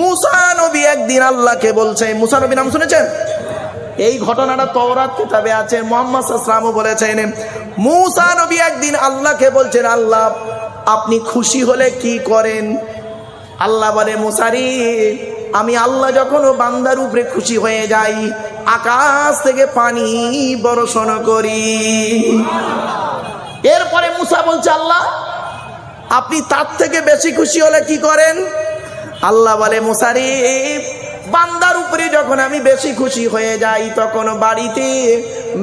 মুসা নবী একদিন আল্লাহকে বলছে, মুসা নাম শুনেছেন? এই ঘটনাটা তওরাত কিতাবে আছে, মোহাম্মদ সাল্লামও বলেছেন মুসা নবী একদিন আল্লাহকে বলছেন, আল্লাহ, আপনি খুশি হলে কি করেন? আল্লাহ বলে, মুসারি, আমি আল্লাহ যখন বান্দার উপরে খুশি হয়ে যাই, আকাশ থেকে পানি বর্ষণ করি। এরপরে মুসা বলছে, আল্লাহ, আপনি তার থেকে বেশি খুশি হলে কি করেন? আল্লাহ বলে মুসারি বান্দার উপরে যখন আমি বেশি খুশি হয়ে যাই, তখন বাড়িতে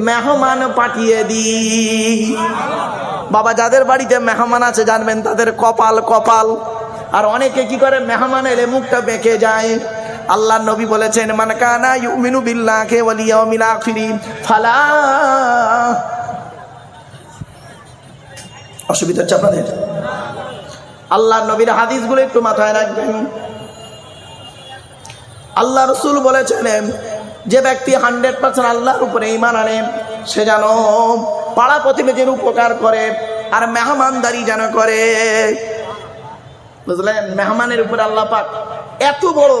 মেহমান পাঠিয়ে দিই। বাবা, যাদের বাড়িতে মেহমান আছে, জানবেন তাদের কপাল কপাল। আর অনেকে কি করে মেহমান এলে মুখটা বেঁকে যায়। আল্লাহ নবী বলেছেন মানে কানা ইউমিনু বিল্লাহি ওয়াল ইয়াউমিল আখির ফালা অসুবিধা হচ্ছে আপনাদের? আল্লাহ নবীর হাদিসগুলো একটু মাথায় রাখবেন। আল্লাহ রসুল বলেছেন যে ব্যক্তি হান্ড্রেড পার্সেন্ট আল্লাহর উপরে ইমান আনে, সে যেন পাড়া প্রতিবেশীর উপকার করে আর মেহমানদারি যেন করে। বুঝলেন? মেহমানের উপরে আল্লাহ পাক এত বড়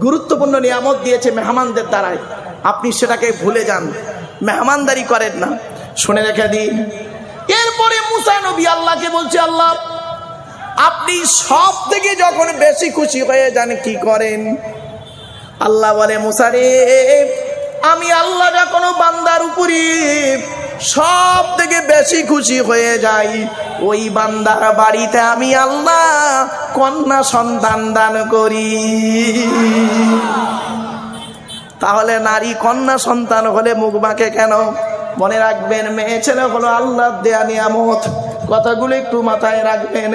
গুরুত্বপূর্ণ নিয়ামত দিয়েছে মেহমানদের দ্বারাই আপনি সেটাকে ভুলে যান। মেহমানদারি করেন না। শুনে রেখে দিন। এরপরে মুসা নবী আল্লাহকে বলছে, আল্লাহ, আপনি সব থেকে যখন বেশি খুশি হয়ে যান, কি করেন? আল্লাহ বলে মুসারে আমি আল্লাহ যা কোনো বান্দার উপরে সব থেকে বেশি খুশি হয়ে যাই। ওই বান্দার বাড়িতে আমি আল্লাহ কন্যা সন্তান দান করি। তাহলে নারী কন্যা সন্তান হলে মুখ বাঁকে কেন? মনে রাখবেন, মেয়ে ছেলে হলো আল্লাহ দেয়া নিয়ামত। কথাগুলো একটু মাথায় রাখবেন।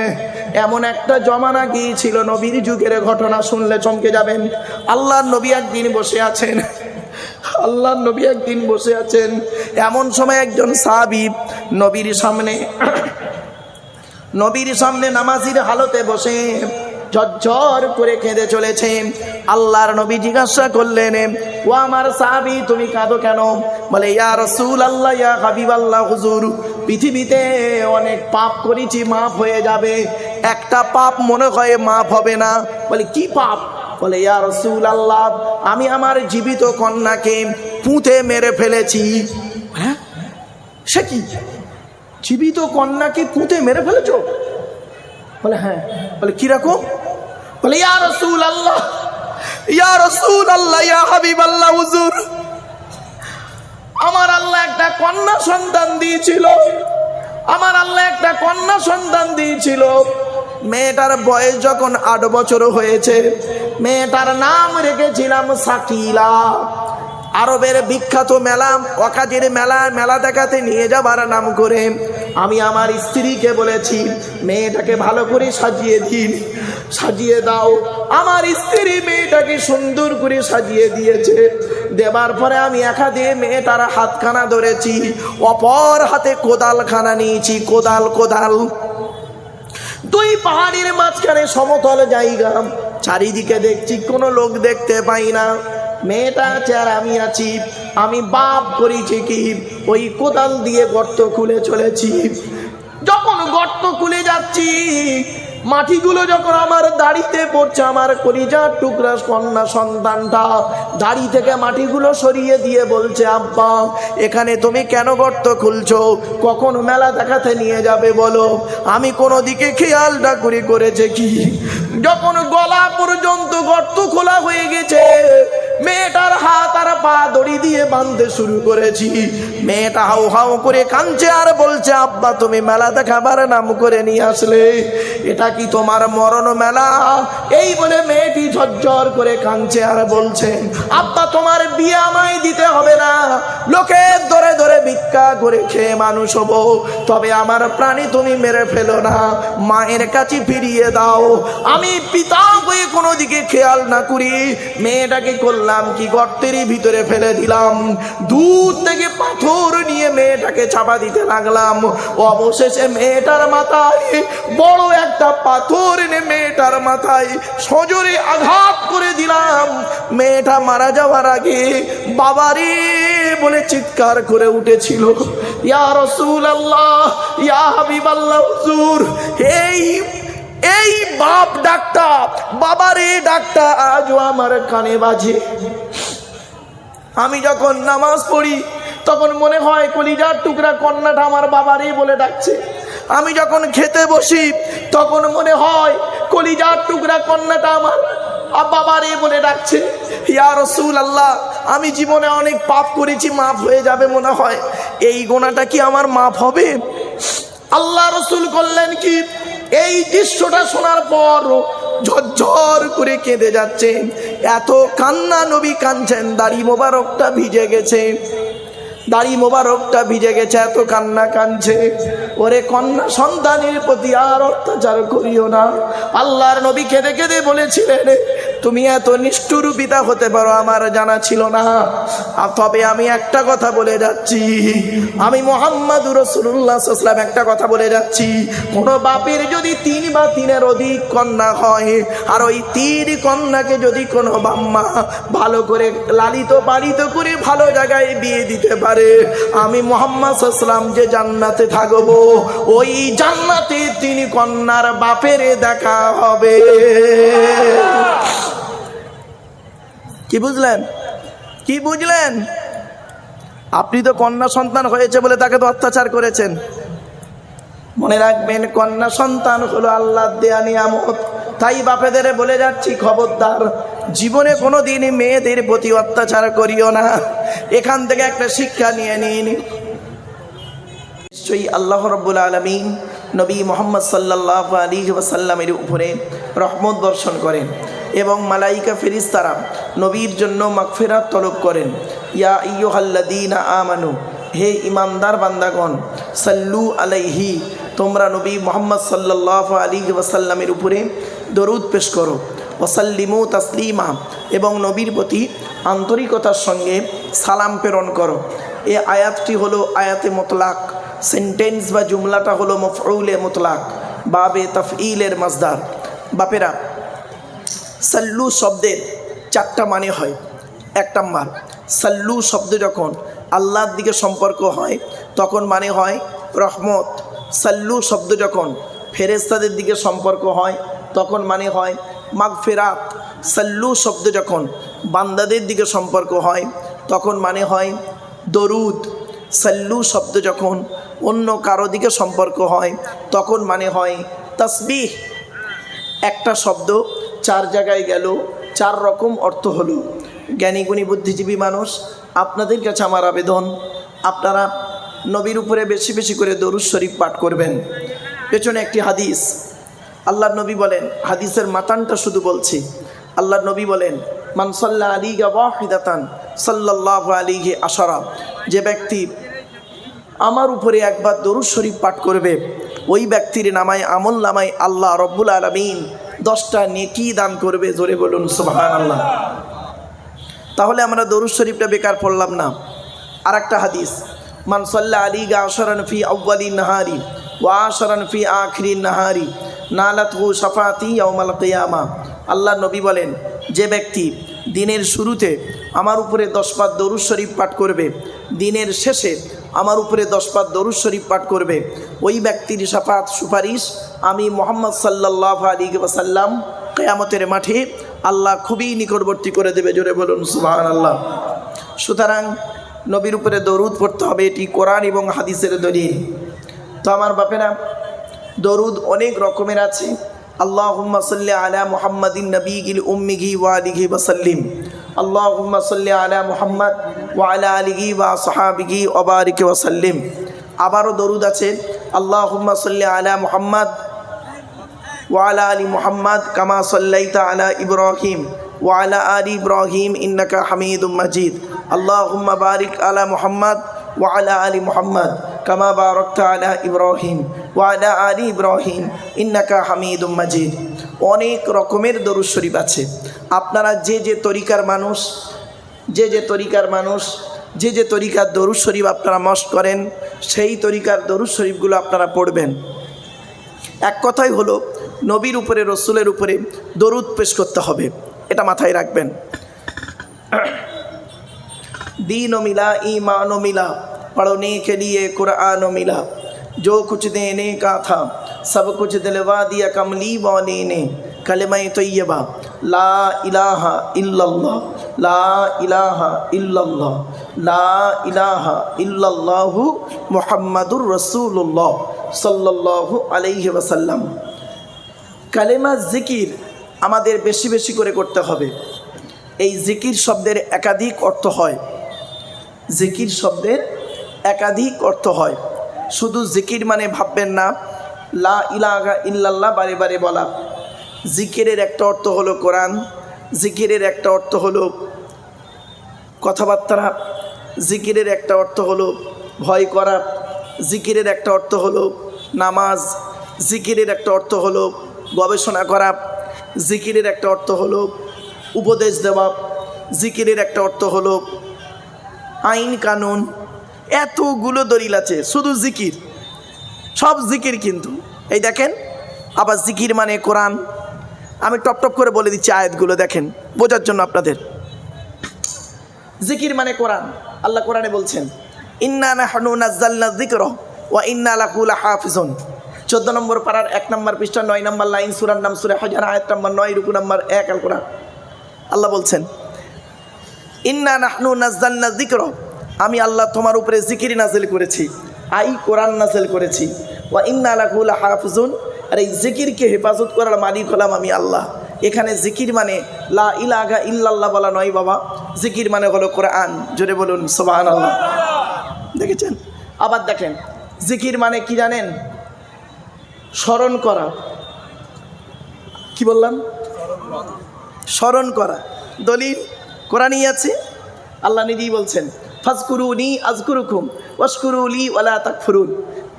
এমন একটা জমানা গিয়েছিল, নবীর যুগের ঘটনা শুনলে চমকে যাবেন। আল্লাহ নবী একদিন বসে আছেন। আল্লাহ নবী একদিন বসে আছেন। এমন সময় একজন সাহাবি নবীর সামনে নবীর সামনে নামাজির হালতে বসে ঝরঝর করে কেঁদে চলেছে। আল্লাহর নবী জিজ্ঞাসা করলেন, ও আমার সাহাবি, তুমি কাঁদো কেন? বলে, ইয়া রসুল আল্লাহ ইয়া হাবিব আল্লাহ হুজুর পৃথিবীতে অনেক পাপ করেছি, মাফ হয়ে যাবে। একটা পাপ মনে হয় মাফ হবে না। বলে, কি পাপ? বলে, ইয়া রসুল আল্লাহ আমি আমার জীবিত কন্যাকে পুঁতে মেরে ফেলেছি। হ্যাঁ? সে কি? জীবিত কন্যাকে পুঁতে মেরে ফেলেছ? বলে হ্যাঁ। বলে কীরকম বলে, ইয়া রসুল আল্লাহ ইয়া রসুল আল্লাহ ইয়া হাবিব আল্লাহ হুজুর। আমার আল্লাহ একটা কন্যা সন্তান দিয়েছিল। আমার আল্লাহ একটা কন্যা সন্তান দিয়েছিল। মেয়েটার বয়স যখন আট বছর হয়েছে, মেয়েটার নাম রেখেছিলাম সাকিলা। আরবের বিখ্যাত মেলা অকাজের মেলা মেলা দেখাতে নিয়ে যাবার নাম করে। আমি আমার স্ত্রীকে বলেছি, মেয়েটাকে ভালো করে সাজিয়ে দিন, সাজিয়ে দাও। আমার স্ত্রী মেয়েটাকে সুন্দর করে সাজিয়ে দিয়েছে। দেবার পরে আমি একা দিয়ে মেয়েটার হাতখানা ধরেছি, অপর হাতে কোদালখানা নিয়েছি, কোদাল কোদাল। দুই পাহাড়ের মাঝখানে সমতল জায়গা, চারিদিকে দেখছি কোনো লোক দেখতে পাই না। মেয়েটা আছে আর আমি আছি, আমি বাপ করেছি কি? ওই কোদাল দিয়ে গর্ত খুলে চলেছি। যখন গর্ত খুলে যাচ্ছি, মাটিগুলো যখন আমার দাড়িতে পড়ছে, আমার কলিজার টুকরা কন্যা সন্তানটা দাড়ি থেকে মাটিগুলো সরিয়ে দিয়ে বলছে, আব্বা, এখানে তুমি কেন গর্ত খুলছো? কখন মেলা দেখাতে নিয়ে যাবে বলো? আমি কোনো দিকে খেয়ালটা করে করেছে কি? যখন গলা পর্যন্ত গর্ত খোলা হয়ে গেছে মেয়েটার হাত আর পা দড়ি দিয়ে বাঁধতে শুরু করেছি। মেয়েটা হাউ হাউ করে কাঁদছে আর বলছে, আব্বা, তুমি মেলা দেখাবার নাম করে নিয়ে আসলে। এটা কি তোমার মরণ মেলা? এই বলে মেয়েটি ঝরঝর করে কাঁদছে আর বলছে, আব্বা, তোমার বিয়ে আমায় দিতে হবে না। লোকের ধরে ধরে ভিক্ষা করে খেয়ে মানুষ হব। তবে আমার প্রাণী তুমি মেরে ফেলো না, মায়ের কাছে ফিরিয়ে দাও। আমি পিতা হয়ে কোনো দিকে খেয়াল না করি। মেয়েটাকে করলাম কি গর্তেরই ভিতরে ফেলে দিলাম। দূর থেকে পাথর নিয়ে মেয়েটাকে চাপা দিতে লাগলাম। অবশেষে মেয়েটার মাথায় বড় একটা পাথর এনে মেয়েটার মাথায় সজোরে আঘাত করে দিলাম। মেয়েটা মারা যাওয়ার আগে বাবারে বলে চিৎকার করে উঠেছিল, ইয়া রসুল আল্লাহ ইয়া হাবিব আল্লাহ এই এই বাপ ডাকটা বাবারে ডাকটা আজও আমার কানে বাজে। আমি যখন নামাজ পড়ি, তখন মনে হয় কলিজার টুকরা কন্যাটা আমার বাবারই বলে ডাকছে। আমি যখন খেতে বসি, তখন মনে হয় কলিজার টুকরা কন্যাটা আমার বাবারই বলে ডাকছে, ইয়া রসুল আল্লাহ আমি জীবনে অনেক পাপ করেছি, মাফ হয়ে যাবে মনে হয়। এই গোনাটা কি আমার মাফ হবে? আল্লাহ রসুল করলেন কি, এই দৃশ্যটা শোনার পর ঝরঝর করে কেঁদে যাচ্ছে। এত কান্না নবী কাঁদছেন, দাড়ি মোবারকটা ভিজে গেছে। দাড়ি মোবারকটা ভিজে গেছে, এত কান্না কাঁদছে। ওরে কন্যা সন্তানের প্রতি আর অত্যাচার করিও না। আল্লাহর নবী কেঁদে কেঁদে বলেছিলেন তুমি এত নিষ্ঠুর পিতা হতে পারো, আমার জানা ছিল না। তবে আমি একটা কথা বলে যাচ্ছি। আমি মোহাম্মদ রসুল্লাহাম একটা কথা বলে যাচ্ছি। কোনো বাপের যদি তিন বা তিনের অধিক কন্যা হয়, আর ওই তিন কন্যাকে যদি কোনো বাম্মা ভালো করে লালিত পালিত করে ভালো জায়গায় বিয়ে দিতে পারে, আমি মোহাম্মদ সাল্লাম যে জান্নাতে থাকব, ওই জান্নাতে তিনি কন্যার বাপের দেখা হবে। কি বুঝলেন? কি বুঝলেন? আপনি তো কন্যা সন্তান হয়েছে বলে তাকে তো অত্যাচার করেছেন। মনে রাখবেন, কন্যা সন্তান হলো আল্লাহ দেয়া নিয়ামত। তাই বাপেদের বলে যাচ্ছি, খবরদার, জীবনে কোনো দিন মেয়েদের প্রতি অত্যাচার করিও না। এখান থেকে একটা শিক্ষা নিয়ে নিন। নিশ্চয়ই আল্লাহ রব্বুল আলমিন নবী মোহাম্মদ সাল্লাহ আলী ওয়াসাল্লামের উপরে রহমত দর্শন করেন। এবং মালাইকা ফেরিস্তারা নবীর জন্য মাগফিরাত তলব করেন। ইয়া ইয়ুহাল্লাদিনা আমানু, হে ইমানদার বান্দাগণ, সাল্লু আলাইহি, তোমরা নবী মোহাম্মদ সাল্লাহ আলী ওয়াসাল্লামের উপরে দরুদ পেশ করো। ওসাল্লিমু তাসলিমা, এবং নবীর প্রতি আন্তরিকতার সঙ্গে সালাম প্রেরণ করো। এ আয়াতটি হলো আয়াতে মতলাক, সেন্টেন্স বা জুমলাটা হলো মফউলে মুতলাক, বাবে তফইলের মাজদার বাপেরা সাল্লু শব্দের চারটা মানে হয়। এক নম্বর, সাল্লু শব্দ যখন আল্লাহর দিকে সম্পর্ক হয়, তখন মানে হয় রহমত। সাল্লু শব্দ যখন ফেরেস্তাদের দিকে সম্পর্ক হয়, তখন মানে হয় মাগফেরাত। সাল্লু শব্দ যখন বান্দাদের দিকে সম্পর্ক হয়, তখন মানে হয় দরুদ। সাল্লু শব্দ যখন অন্য কারও দিকে সম্পর্ক হয়, তখন মানে হয় তসবিহ। একটা শব্দ চার জায়গায় গেল, চার রকম অর্থ হলো জ্ঞানীগুণী বুদ্ধিজীবী মানুষ, আপনাদের কাছে আমার আবেদন, আপনারা নবীর উপরে বেশি বেশি করে দরুদ শরীফ পাঠ করবেন। পেছনে একটি হাদিস, আল্লাহ নবী বলেন, হাদিসের মাতানটা শুধু বলছি, আল্লাহ নবী বলেন মানসাল্লা আলী গাহিদাতান সাল্লাহ আলীহে আশারা যে ব্যক্তি আমার উপরে একবার দরুদ শরীফ পাঠ করবে, ওই ব্যক্তির নামায় আমল নামায় আল্লাহ রব্বুল আলমিন দশটা নেকি দান করবে, জোরে বলুন সুবাহান আল্লাহ তাহলে আমরা দরুদ শরীফটা বেকার পড়লাম না। আর একটা হাদিস মানসল্লা আলী গা আশরান ফি আউ্বালি নাহারি ওয়া আশরান ফি আখরি নাহারি নালাত সাফাতি ইয়ামাল কেয়ামা। আল্লাহ নবী বলেন, যে ব্যক্তি দিনের শুরুতে আমার উপরে দশ পাত দরুদ শরীফ পাঠ করবে, দিনের শেষে আমার উপরে দশ পাত দরুদ শরীফ পাঠ করবে। ওই ব্যক্তির সাফাত সুপারিশ আমি মোহাম্মদ সাল্লাহ আলী ওয়াসাল্লাম কেয়ামতের মাঠে আল্লাহ খুবই নিকটবর্তী করে দেবে। জোরে বলুন সুবাহ আল্লাহ সুতরাং নবীর উপরে দরুদ পড়তে হবে, এটি কোরআন এবং হাদিসের দলিল। তো আমার বাপেরা, দরুদ অনেক রকমের আছে। আল্লাহ সাল্লি আলা মুহাম্মাদিন নবী গিল উম্মিগি ওয়ালিহি ওয়াসাল্লিম। আল্লাহ সাল্লি আলা মুহাম্মদ ওয়ালা আলিগি ওয়া সাহাবিগি ওবারিকে ওয়াসাল্লিম আবারও দরুদ আছে আল্লাহ সাল্লি আলা মুহাম্মদ ওয়ালা আলী মুহাম্মদ কামা সাল্লাইতা আলা ইব্রাহিম ওয়ালা আলী ইব্রাহিম ইন্নাকা হামিদুম মাজিদ। আল্লাহুম্মা বারিক আলা মুহাম্মদ ওয়ালা আলী মুহাম্মদ কামা বারকতা আলা ইব্রাহিম ওয়ালা আলী ইব্রাহিম ইন্নাকা হামিদুম মাজিদ। অনেক রকমের দরুদ শরীফ আছে। আপনারা যে যে তরিকার মানুষ যে যে তরিকার মানুষ যে যে তরিকার দরুদ শরীফ আপনারা মস্ত করেন সেই তরিকার দরুদ শরীফগুলো আপনারা পড়বেন এক কথাই হলো নবীর উপরে রসুলের উপরে দরুদ পেশ করতে হবে এটা মাথায় রাখবেন दीन मिला ईमान मिला पढ़ने के लिए कुरान मिला जो कुछ देने का था सब कुछ दिलवा दिया कमली वाले ने कलमा तैयबा ला इलाहा इल्लल्लाह লা ইলাহা ইল্লাল্লাহ। লা ইলাহা ইল্লাল্লাহু রসুল্লাহ আলাইহি কালেমা জিকির আমাদের বেশি বেশি করে করতে হবে। এই জিকির শব্দের একাধিক অর্থ হয়। জিকির শব্দের একাধিক অর্থ হয়। শুধু জিকির মানে ভাববেন না। লা ইলাহা ইল্লাল্লাহ বারে বারে বলা। জিকিরের একটা অর্থ হলো কোরআন। জিকিরের একটা অর্থ হলো কথাবার্তা, জিকিরের একটা অর্থ হলো ভয় করা, জিকিরের একটা অর্থ হলো নামাজ, জিকিরের একটা অর্থ হলো গবেষণা করা, জিকিরের একটা অর্থ হলো উপদেশ দেওয়া, জিকিরের একটা অর্থ হলো আইন কানুন, এতগুলো দলিল আছে, শুধু জিকির, সব জিকির কিন্তু। এই দেখেন, আবার জিকির মানে কোরআন আমি টপ টপ করে বলে দিচ্ছি আয়াতগুলো দেখেন, বোঝার জন্য আপনাদের। জিকির মানে কোরআন, আল্লাহ কোরআনে বলছেন, ইন্না নাহনু ওয়া নম্বর পাড়ার এক নম্বর পৃষ্ঠা, নয় নম্বর লাইন, সুরার নাম সুরে হাজার, আয়াত নম্বর নয়, রুকু নম্বর এক আল কোরআন আল্লাহ বলছেন, ইন্না নাহনু নাজ্জালনা যিকর। আমি আল্লাহ তোমার উপরে জিকির নাজিল করেছি, আই কোরআন নাজিল করেছি, ওয়া ইন্না লাহু লাহাফিজুন। আর এই জিকিরকে হেফাজত করার মালিক হলাম আমি আল্লাহ। এখানে জিকির মানে লা ইলাহা ইল্লাল্লাহ বলা নয় বাবা। জিকির মানে হলো কোরআন। জোরে বলুন সোবাহান আল্লাহ দেখেছেন? আবার দেখেন, জিকির মানে কি জানেন? স্মরণ করা। কি বললাম? স্মরণ করা। দলিল কোরআনই আছে, আল্লাহ নিজেই বলছেন। ফাজকুরুনি আজকুরুকুম, ওয়াশকুরুলি ওয়ালা তাকফুরুন।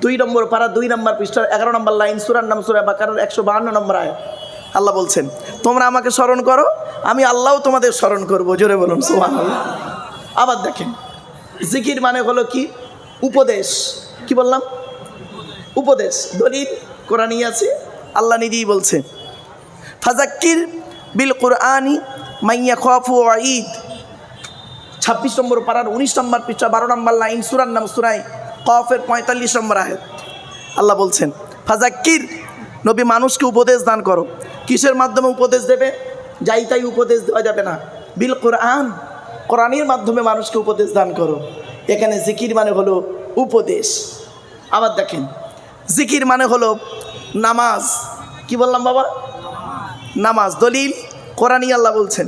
দুই নম্বর পারা, দুই নম্বর পৃষ্ঠার এগারো নম্বর লাইন, সুরার নাম সুরা বাকারের একশো বাহান্ন নম্বর আয় আল্লাহ বলছেন, তোমরা আমাকে স্মরণ করো, আমি আল্লাহও তোমাদের স্মরণ করব। জোরে বলুন সোহান আবার দেখেন, জিকির মানে হলো কি? উপদেশ। কি বললাম? উপদেশ। দলিল কোরআনই আছে, আল্লাহ নিজেই বলছে, ফাজাক্কির বিল কোরআনি মাইয়া খফু ঈদ। ছাব্বিশ নম্বর পাড়ার উনিশ নম্বর পৃষ্ঠা, বারো নম্বর লাইন, সুরার নাম সুরাই, কফের পঁয়তাল্লিশ নম্বর আয়াত। আল্লাহ বলছেন ফাজাক্কির নবী মানুষকে উপদেশ দান করো। কিসের মাধ্যমে উপদেশ দেবে? যাই তাই উপদেশ দেওয়া যাবে না। বিল কোরআন, কোরআনের মাধ্যমে মানুষকে উপদেশ দান করো। এখানে জিকির মানে হলো উপদেশ। আবার দেখেন, জিকির মানে হলো নামাজ। কি বললাম বাবা? নামাজ। দলিল, কোরআনই আল্লাহ বলছেন।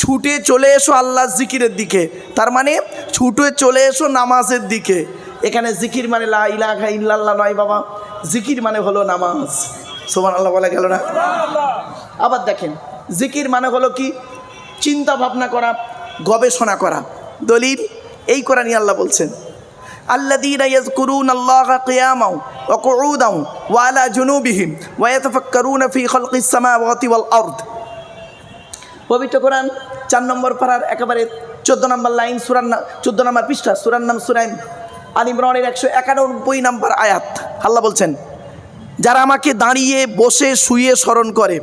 ছুটে চলে এসো আল্লাহ জিকিরের দিকে তার মানে ছুটে চলে এসো নামাজের দিকে এখানে জিকির মানে লা ইলাহা ইল্লাল্লাহ নয় বাবা জিকির মানে হলো নামাজ সোমান আল্লাহ বলা গেল না আবার দেখেন জিকির মানে হলো কি চিন্তা ভাবনা করা গবেষণা করা দলিল এই কোরআনই আল্লাহ বলছেন الذين يذكرون الله قياما وقعودا وعلى جنوبهم ويتفكرون في خلق السماوات والأرض পবিত্র কোরআন চার নম্বর পাড়ার একেবারে চোদ্দ নম্বর লাইন, সুরান চোদ্দ নম্বর পৃষ্ঠা, সুরান নাম সুরাইম আলিমরনের একশো একানব্বই নম্বর আয়াত। আল্লাহ বলছেন, যারা আমাকে দাঁড়িয়ে, বসে, শুয়ে স্মরণ করে,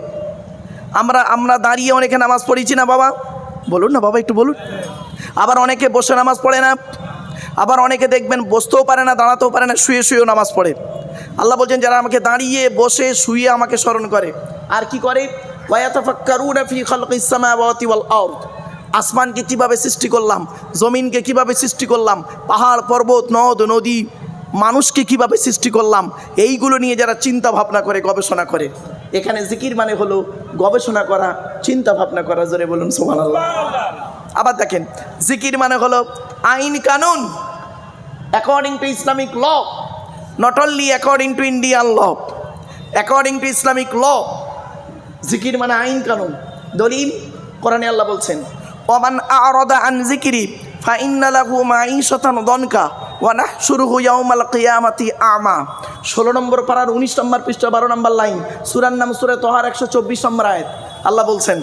আমরা আমরা দাঁড়িয়ে অনেকে নামাজ পড়েছি না বাবা? বলুন না বাবা, একটু বলুন। আবার অনেকে বসে নামাজ পড়ে না, আবার অনেকে দেখবেন বসতেও পারে না, দাঁড়াতেও পারে না, শুয়ে, শুয়েও নামাজ পড়ে। আল্লাহ বলছেন, যারা আমাকে দাঁড়িয়ে, বসে, শুয়ে আমাকে স্মরণ করে, আর কি করে? ওয়াতাফাক্কারুনা ফি খালকিস সামাওয়াতি ওয়াল আরদ। আসমানকে কীভাবে সৃষ্টি করলাম, জমিনকে কীভাবে সৃষ্টি করলাম, পাহাড়, পর্বত, নদ, নদী, মানুষকে কীভাবে সৃষ্টি করলাম, এইগুলো নিয়ে যারা চিন্তা ভাবনা করে, গবেষণা করে। এখানে জিকির মানে হলো গবেষণা করা, চিন্তা ভাবনা করা, জোরে বলুন সোমান আবার দেখেন, জিকির মানে হলো আইন কানুন according to Islamic law not only according to Indian law according to Islamic law জিকির মানে আইন কানুন। দলিল কোরআনে আল্লাহ বলছেন, ওমান আরদা আন জিকিরি ফাইন্না লাহু মাঈশাতান দনকা ওয়া নাহশুরুহু ইয়াউমাল কিয়ামাতি আমা। ষোলো নম্বর পাড়ার উনিশ নম্বর পৃষ্ঠা বারো নম্বর লাইন, সুরার নাম সুরে তোহার একশো চব্বিশ নম্বর আয়াত। আল্লাহ বলছেন,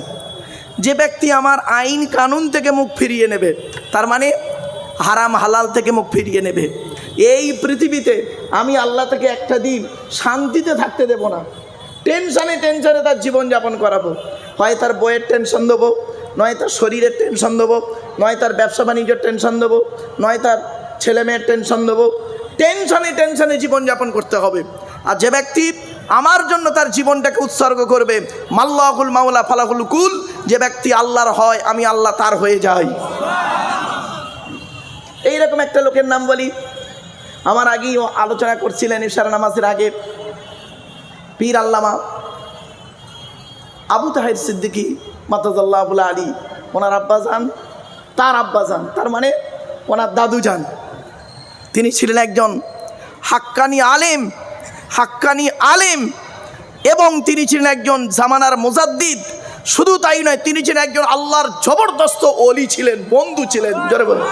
যে ব্যক্তি আমার আইন কানুন থেকে মুখ ফিরিয়ে নেবে, তার মানে হারাম হালাল থেকে মুখ ফিরিয়ে নেবে। এই পৃথিবীতে আমি আল্লাহ থেকে একটা দিন শান্তিতে থাকতে দেব না। টেনশনে টেনশনে তার জীবনযাপন করাবো। হয় তার বইয়ের টেনশন দেবো, নয় তার শরীরের টেনশন দেবো, নয় তার ব্যবসা বাণিজ্যের টেনশন দেবো, নয় তার ছেলে মেয়ের টেনশন দেবো। টেনশনে টেনশনে জীবনযাপন করতে হবে। আর যে ব্যক্তি আমার জন্য তার জীবনটাকে উৎসর্গ করবে, মাল্লাহুল মাওলা ফালাহুল কুল, যে ব্যক্তি আল্লাহর হয়, আমি আল্লাহ তার হয়ে যাই। এইরকম একটা লোকের নাম বলি। আমার আগেই আলোচনা করছিলেন ইশারা নামাজের আগে। পীর আল্লামা আবু তাহের সিদ্দিকি মাতাজাল্লাহ আবুল আলী, ওনার আব্বা যান, তার আব্বা যান, তার মানে ওনার দাদু যান। তিনি ছিলেন একজন হাক্কানি আলেম হাক্কানি আলেম, এবং তিনি ছিলেন একজন জামানার মোজাদ্দিদ। শুধু তাই নয়, তিনি ছিলেন একজন আল্লাহর জবরদস্ত অলি ছিলেন, বন্ধু ছিলেন, জোরে বলুন।